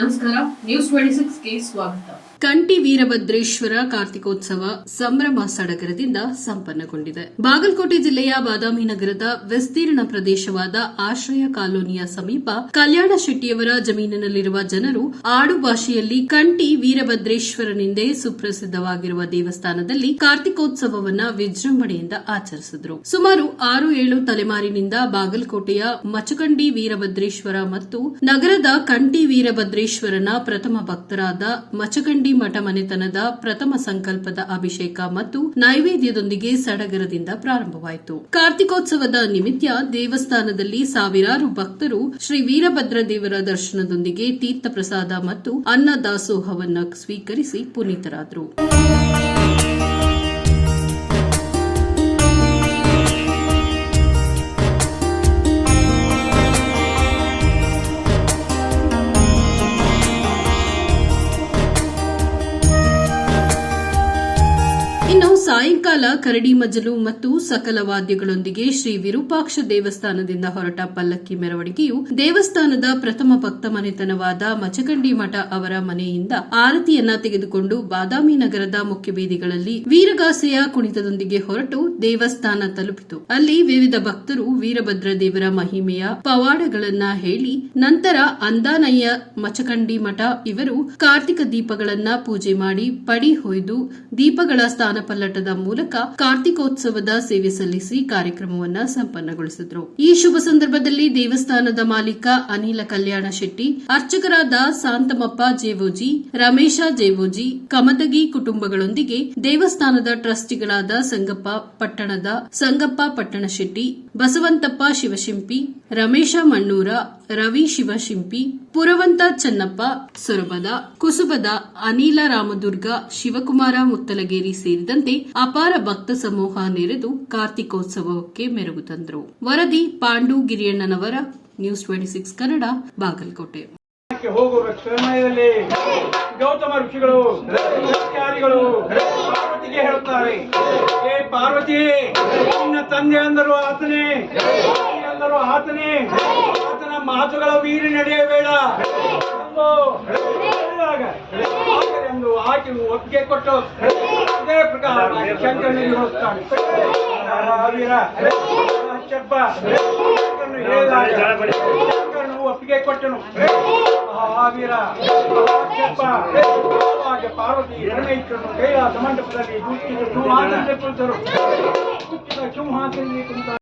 ನಮಸ್ಕಾರ news twenty ಸಿಕ್ಸ್ಗೆ ಸ್ವಾಗತ. ಕಂಟಿ ವೀರಭದ್ರೇಶ್ವರ ಕಾರ್ತಿಕೋತ್ಸವ ಸಂಭ್ರಮ ಸಡಗರದಿಂದ ಸಂಪನ್ನಗೊಂಡಿದೆ. ಬಾಗಲಕೋಟೆ ಜಿಲ್ಲೆಯ ಬಾದಾಮಿ ನಗರದ ವಿಸ್ತೀರ್ಣ ಪ್ರದೇಶವಾದ ಆಶ್ರಯ ಕಾಲೋನಿಯ ಸಮೀಪ ಕಲ್ಯಾಣ ಶೆಟ್ಟಿಯವರ ಜಮೀನಿನಲ್ಲಿರುವ ಜನರು ಆಡು ಭಾಷೆಯಲ್ಲಿ ಕಂಟಿ ವೀರಭದ್ರೇಶ್ವರನೆಂದೇ ಸುಪ್ರಸಿದ್ಧವಾಗಿರುವ ದೇವಸ್ಥಾನದಲ್ಲಿ ಕಾರ್ತಿಕೋತ್ಸವವನ್ನ ವಿಜೃಂಭಣೆಯಿಂದ ಆಚರಿಸಿದರು. ಸುಮಾರು ಆರು ಏಳು ತಲೆಮಾರಿನಿಂದ ಬಾಗಲಕೋಟೆಯ ಮಚಕಂಡಿ ವೀರಭದ್ರೇಶ್ವರ ಮತ್ತು ನಗರದ ಕಂಟಿ ವೀರಭದ್ರೇಶ್ವರನ ಪ್ರಥಮ ಭಕ್ತರಾದ ಮಚಗಂಡಿ ಮಠ ಮನೆತನದ ಪ್ರಥಮ ಸಂಕಲ್ಪದ ಅಭಿಷೇಕ ಮತ್ತು ನೈವೇದ್ಯದೊಂದಿಗೆ ಸಡಗರದಿಂದ ಪ್ರಾರಂಭವಾಯಿತು. ಕಾರ್ತಿಕೋತ್ಸವದ ನಿಮಿತ್ತ ದೇವಸ್ಥಾನದಲ್ಲಿ ಸಾವಿರಾರು ಭಕ್ತರು ಶ್ರೀ ವೀರಭದ್ರ ದೇವರ ದರ್ಶನದೊಂದಿಗೆ ತೀರ್ಥ ಪ್ರಸಾದ ಮತ್ತು ಅನ್ನ ದಾಸೋಹವನ್ನು ಸ್ವೀಕರಿಸಿ ಪುನೀತರಾದರು. ಸಾಯಂಕಾಲ ಕರಡಿ ಮಜಲು ಮತ್ತು ಸಕಲ ವಾದ್ಯಗಳೊಂದಿಗೆ ಶ್ರೀ ವಿರೂಪಾಕ್ಷ ದೇವಸ್ಥಾನದಿಂದ ಹೊರಟ ಪಲ್ಲಕ್ಕಿ ಮೆರವಣಿಗೆಯು ದೇವಸ್ಥಾನದ ಪ್ರಥಮ ಭಕ್ತ ಮನೆತನವಾದ ಮಚಕಂಡಿ ಮಠ ಅವರ ಮನೆಯಿಂದ ಆರತಿಯನ್ನ ತೆಗೆದುಕೊಂಡು ಬಾದಾಮಿ ನಗರದ ಮುಖ್ಯ ಬೀದಿಗಳಲ್ಲಿ ವೀರಗಾಸೆಯ ಕುಣಿತದೊಂದಿಗೆ ಹೊರಟು ದೇವಸ್ಥಾನ ತಲುಪಿತು. ಅಲ್ಲಿ ವಿವಿಧ ಭಕ್ತರು ವೀರಭದ್ರ ದೇವರ ಮಹಿಮೆಯ ಪವಾಡಗಳನ್ನ ಹೇಳಿ, ನಂತರ ಅಂದಾನಯ್ಯ ಮಚಕಂಡಿ ಮಠ ಇವರು ಕಾರ್ತಿಕ ದೀಪಗಳನ್ನ ಪೂಜೆ ಮಾಡಿ ಪಡಿ ಹೊಯ್ದು ದೀಪಗಳ ಸ್ಥಾನಪಲ್ಲಟದ ಮೂಲಕ ಕಾರ್ತಿಕೋತ್ಸವದ ಸೇವೆ ಸಲ್ಲಿಸಿ ಕಾರ್ಯಕ್ರಮವನ್ನ ಸಂಪನ್ನಗೊಳಿಸಿದ್ರು. ಈ ಶುಭ ಸಂದರ್ಭದಲ್ಲಿ ದೇವಸ್ಥಾನದ ಮಾಲೀಕ ಅನಿಲ ಕಲ್ಯಾಣ ಶೆಟ್ಟಿ, ಅರ್ಚಕರಾದ ಸಾಂತಮಪ್ಪ ಜೇವೋಜಿ, ರಮೇಶ ಜೇವೋಜಿ ಕಮದಗಿ ಕುಟುಂಬಗಳೊಂದಿಗೆ ದೇವಸ್ಥಾನದ ಟ್ರಸ್ಟಿಗಳಾದ ಸಂಗಪ್ಪ ಪಟ್ಟಣದ ಸಂಗಪ್ಪ ಪಟ್ಟಣ ಶೆಟ್ಟಿ, ಬಸವಂತಪ್ಪ ಶಿವಶಿಂಪಿ, ರಮೇಶ ಮಣ್ಣೂರ, ರವಿ ಶಿವಶಿಂಪಿ ಪುರವಂತ ಚನ್ನಪ್ಪ, ಸೊರಬದ, ಕುಸುಬದ, ಅನಿಲ ರಾಮದುರ್ಗ, ಶಿವಕುಮಾರ ಮುತ್ತಲಗೇರಿ ಸೇರಿದಂತೆ ಅಪಾರ ಭಕ್ತ ಸಮೂಹ ನೆರೆದು ಕಾರ್ತಿಕೋತ್ಸವಕ್ಕೆ ಮೆರುಗು ತಂದರು. ವರದಿ Pandu ಗಿರಿಯಣ್ಣನವರ, news twenty six Kannada, Bagalkote. Gautama ಋಷಿಗಳು ಪಾರ್ವತಿಗೆ ಹೇಳುತ್ತಾರೆ. ಏ ಪಾರ್ವತಿ, ನಿನ್ನ ತಂದೆ ಆತನೇ ಅಂದರು ಆತನ ಮಾತುಗಳ ಮೀರಿ ನಡೆಯಬೇಡ. ಎಂದು ಆಕೆಯು ಒಪ್ಪಿಗೆ ಕೊಟ್ಟು, ಅದೇ ಪ್ರಕಾರ ಶಂಕರನಿಗೆ ಒಪ್ಪಿಗೆ ಕೊಟ್ಟನು. ಮಹಾವೀರ ಆಗ ಪಾರ್ವತಿ ಪರಮೇಶ್ವರನು ಕೈಲಾಸ ಮಂಟಪದಲ್ಲಿ ಸಿಂಹಾಸನ ಕುಳಿತರು. ಕುಳಿತಿದ್ದ ಸಿಂಹಾಸನದಲ್ಲಿ ಕುಳಿತ ಇದೇ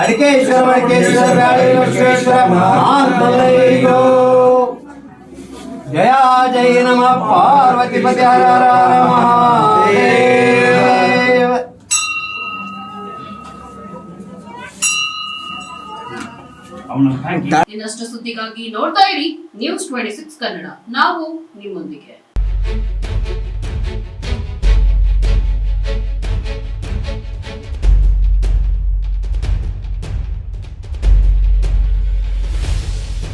ಅಡಿಕೇಶ್ವರ ಮಡಿಕೇಶ್ವರ ವಿಶ್ವೇಶ್ವರ ಮಹಾಂತಲ್ಲಯ್ಯೋ ಜಯ ಜಯ ನಮ ಪಾರ್ವತಿ ಪತಿ ಹರ ಹರ ಮಹಾದೇವ ಇನ್ನಷ್ಟು ಸುದ್ದಿಗಾಗಿ ನೋಡ್ತಾ ಇರಿ ನ್ಯೂಸ್ ಟ್ವೆಂಟಿ ಸಿಕ್ಸ್ ಕನ್ನಡ ನಾವು ನಿಮ್ಮೊಂದಿಗೆ